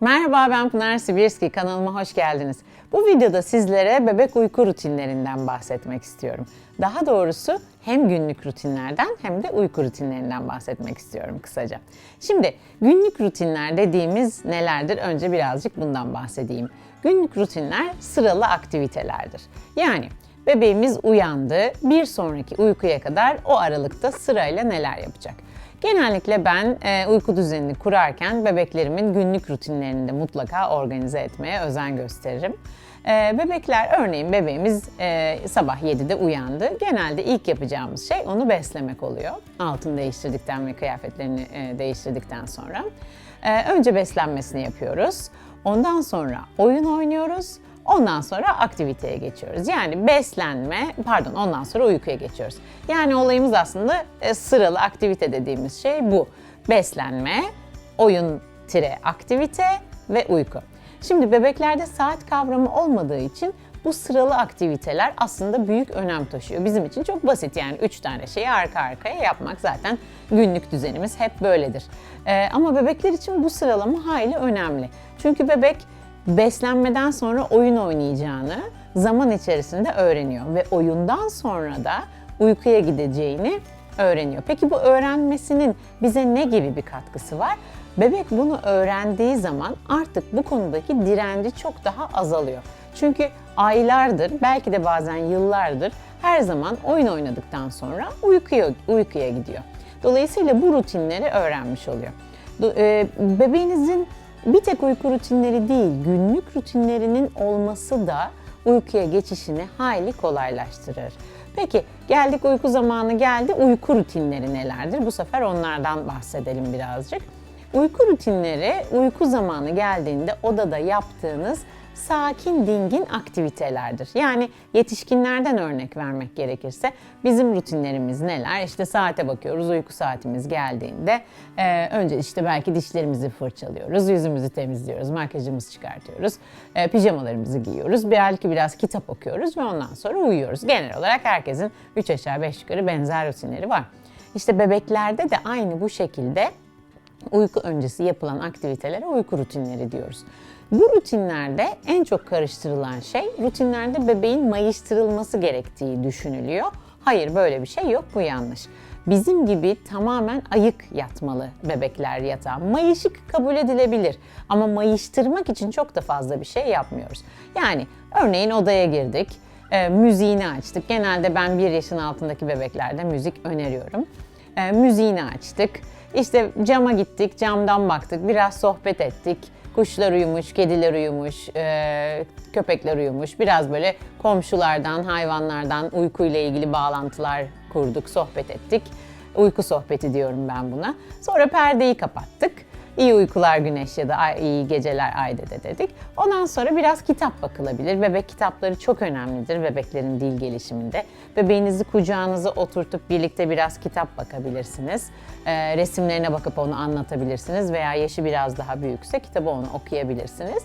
Merhaba ben Pınar Sibirski kanalıma hoş geldiniz. Bu videoda sizlere bebek uyku rutinlerinden bahsetmek istiyorum. Daha doğrusu hem günlük rutinlerden hem de uyku rutinlerinden bahsetmek istiyorum kısaca. Şimdi günlük rutinler dediğimiz nelerdir? Önce birazcık bundan bahsedeyim. Günlük rutinler sıralı aktivitelerdir. Yani bebeğimiz uyandı, bir sonraki uykuya kadar o aralıkta sırayla neler yapacak? Genellikle ben e, uyku düzenini kurarken bebeklerimin günlük rutinlerini de mutlaka organize etmeye özen gösteririm. E, bebekler örneğin bebeğimiz e, sabah 7'de uyandı. Genelde ilk yapacağımız şey onu beslemek oluyor. Altını değiştirdikten ve kıyafetlerini e, değiştirdikten sonra. E, önce beslenmesini yapıyoruz. Ondan sonra oyun oynuyoruz. Ondan sonra aktiviteye geçiyoruz. Yani beslenme, pardon ondan sonra uykuya geçiyoruz. Yani olayımız aslında e, sıralı aktivite dediğimiz şey bu. Beslenme, oyun tire aktivite ve uyku. Şimdi bebeklerde saat kavramı olmadığı için bu sıralı aktiviteler aslında büyük önem taşıyor. Bizim için çok basit yani 3 tane şeyi arka arkaya yapmak zaten günlük düzenimiz hep böyledir. Ee, ama bebekler için bu sıralama hayli önemli. Çünkü bebek beslenmeden sonra oyun oynayacağını zaman içerisinde öğreniyor ve oyundan sonra da uykuya gideceğini öğreniyor. Peki bu öğrenmesinin bize ne gibi bir katkısı var? Bebek bunu öğrendiği zaman artık bu konudaki direnci çok daha azalıyor. Çünkü aylardır, belki de bazen yıllardır her zaman oyun oynadıktan sonra uykuya, uykuya gidiyor. Dolayısıyla bu rutinleri öğrenmiş oluyor. e, Bebeğinizin bir tek uyku rutinleri değil, günlük rutinlerinin olması da uykuya geçişini hayli kolaylaştırır. Peki geldik uyku zamanı geldi. Uyku rutinleri nelerdir? Bu sefer onlardan bahsedelim birazcık. Uyku rutinleri uyku zamanı geldiğinde odada yaptığınız sakin, dingin aktivitelerdir. Yani yetişkinlerden örnek vermek gerekirse bizim rutinlerimiz neler? İşte saate bakıyoruz, uyku saatimiz geldiğinde e, önce işte belki dişlerimizi fırçalıyoruz, yüzümüzü temizliyoruz, makyajımızı çıkartıyoruz, e, pijamalarımızı giyiyoruz, belki biraz kitap okuyoruz ve ondan sonra uyuyoruz. Genel olarak herkesin 3 aşağı 5 yukarı benzer rutinleri var. İşte bebeklerde de aynı bu şekilde uyku öncesi yapılan aktivitelere uyku rutinleri diyoruz. Bu rutinlerde en çok karıştırılan şey rutinlerde bebeğin mayıştırılması gerektiği düşünülüyor. Hayır böyle bir şey yok bu yanlış. Bizim gibi tamamen ayık yatmalı bebekler yatağa. Mayışık kabul edilebilir ama mayıştırmak için çok da fazla bir şey yapmıyoruz. Yani örneğin odaya girdik, e, müziğini açtık. Genelde ben bir yaşın altındaki bebeklerde müzik öneriyorum. E, müziğini açtık. İşte cama gittik, camdan baktık, biraz sohbet ettik Kuşlar uyumuş, kediler uyumuş, e, köpekler uyumuş. Biraz böyle komşulardan, hayvanlardan uykuyla ilgili bağlantılar kurduk, sohbet ettik. Uyku sohbeti diyorum ben buna. Sonra perdeyi kapattık. İyi uykular güneş ya da iyi geceler Ayde'de dedik. Ondan sonra biraz kitap bakılabilir. Bebek kitapları çok önemlidir bebeklerin dil gelişiminde. Bebeğinizi kucağınıza oturtup birlikte biraz kitap bakabilirsiniz. Ee, resimlerine bakıp onu anlatabilirsiniz veya yaşı biraz daha büyükse kitabı onu okuyabilirsiniz.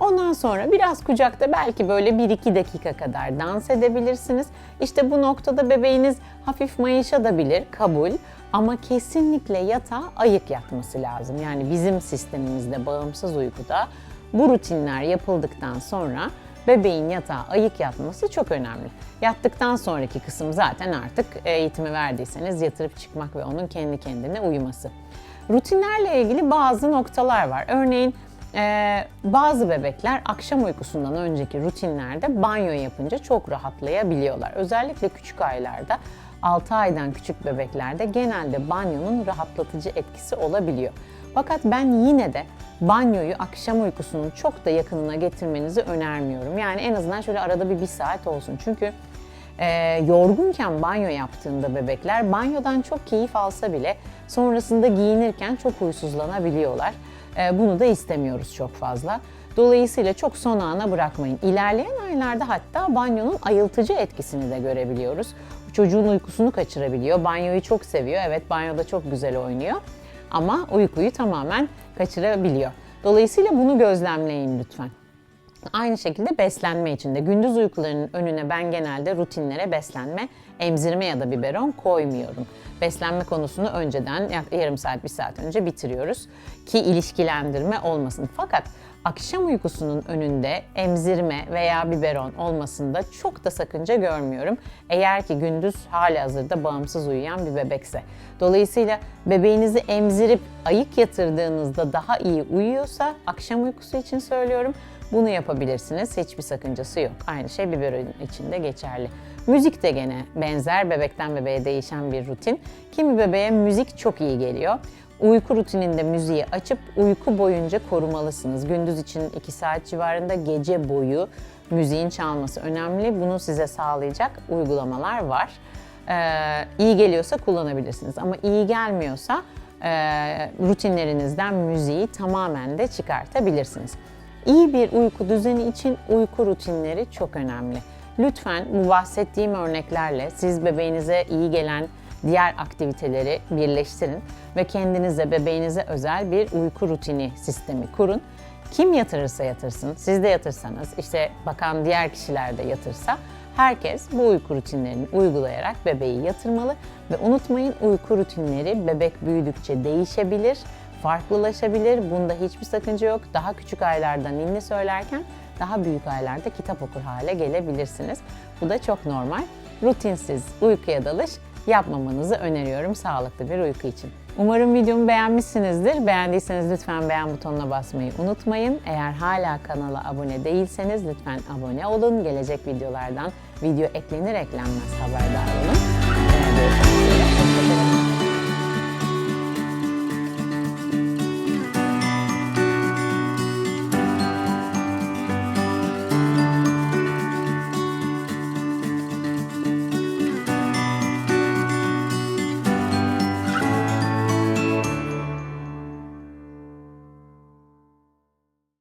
Ondan sonra biraz kucakta belki böyle 1-2 dakika kadar dans edebilirsiniz. İşte bu noktada bebeğiniz hafif mayışabilir, kabul. Ama kesinlikle yatağa ayık yatması lazım. Yani bizim sistemimizde bağımsız uykuda bu rutinler yapıldıktan sonra bebeğin yatağa ayık yatması çok önemli. Yattıktan sonraki kısım zaten artık eğitimi verdiyseniz yatırıp çıkmak ve onun kendi kendine uyuması. Rutinlerle ilgili bazı noktalar var. Örneğin ee, bazı bebekler akşam uykusundan önceki rutinlerde banyo yapınca çok rahatlayabiliyorlar. Özellikle küçük aylarda 6 aydan küçük bebeklerde genelde banyonun rahatlatıcı etkisi olabiliyor. Fakat ben yine de banyoyu akşam uykusunun çok da yakınına getirmenizi önermiyorum. Yani en azından şöyle arada bir bir saat olsun. Çünkü e, yorgunken banyo yaptığında bebekler banyodan çok keyif alsa bile sonrasında giyinirken çok huysuzlanabiliyorlar. E, bunu da istemiyoruz çok fazla. Dolayısıyla çok son ana bırakmayın. İlerleyen aylarda hatta banyonun ayıltıcı etkisini de görebiliyoruz. Çocuğun uykusunu kaçırabiliyor. Banyoyu çok seviyor. Evet banyoda çok güzel oynuyor. Ama uykuyu tamamen kaçırabiliyor. Dolayısıyla bunu gözlemleyin lütfen. Aynı şekilde beslenme için de gündüz uykularının önüne ben genelde rutinlere beslenme, emzirme ya da biberon koymuyorum. Beslenme konusunu önceden yarım saat, bir saat önce bitiriyoruz. ki ilişkilendirme olmasın. Fakat akşam uykusunun önünde emzirme veya biberon olmasında çok da sakınca görmüyorum. Eğer ki gündüz hali hazırda bağımsız uyuyan bir bebekse. Dolayısıyla bebeğinizi emzirip ayık yatırdığınızda daha iyi uyuyorsa akşam uykusu için söylüyorum bunu yapabilirsiniz. Hiçbir sakıncası yok. Aynı şey biberon için de geçerli. Müzik de gene benzer bebekten bebeğe değişen bir rutin. Kimi bebeğe müzik çok iyi geliyor. Uyku rutininde müziği açıp uyku boyunca korumalısınız. Gündüz için 2 saat civarında gece boyu müziğin çalması önemli. Bunu size sağlayacak uygulamalar var. Ee, iyi geliyorsa kullanabilirsiniz ama iyi gelmiyorsa e, rutinlerinizden müziği tamamen de çıkartabilirsiniz. İyi bir uyku düzeni için uyku rutinleri çok önemli. Lütfen bu bahsettiğim örneklerle siz bebeğinize iyi gelen diğer aktiviteleri birleştirin ve kendinize, bebeğinize özel bir uyku rutini sistemi kurun. Kim yatırırsa yatırsın, siz de yatırsanız, işte bakan diğer kişiler de yatırsa herkes bu uyku rutinlerini uygulayarak bebeği yatırmalı ve unutmayın uyku rutinleri bebek büyüdükçe değişebilir, farklılaşabilir. Bunda hiçbir sakınca yok. Daha küçük aylarda ninni söylerken daha büyük aylarda kitap okur hale gelebilirsiniz. Bu da çok normal. Rutinsiz uykuya dalış yapmamanızı öneriyorum sağlıklı bir uyku için. Umarım videomu beğenmişsinizdir. Beğendiyseniz lütfen beğen butonuna basmayı unutmayın. Eğer hala kanala abone değilseniz lütfen abone olun. Gelecek videolardan video eklenir eklenmez haberdar olun. Görüşmek üzere.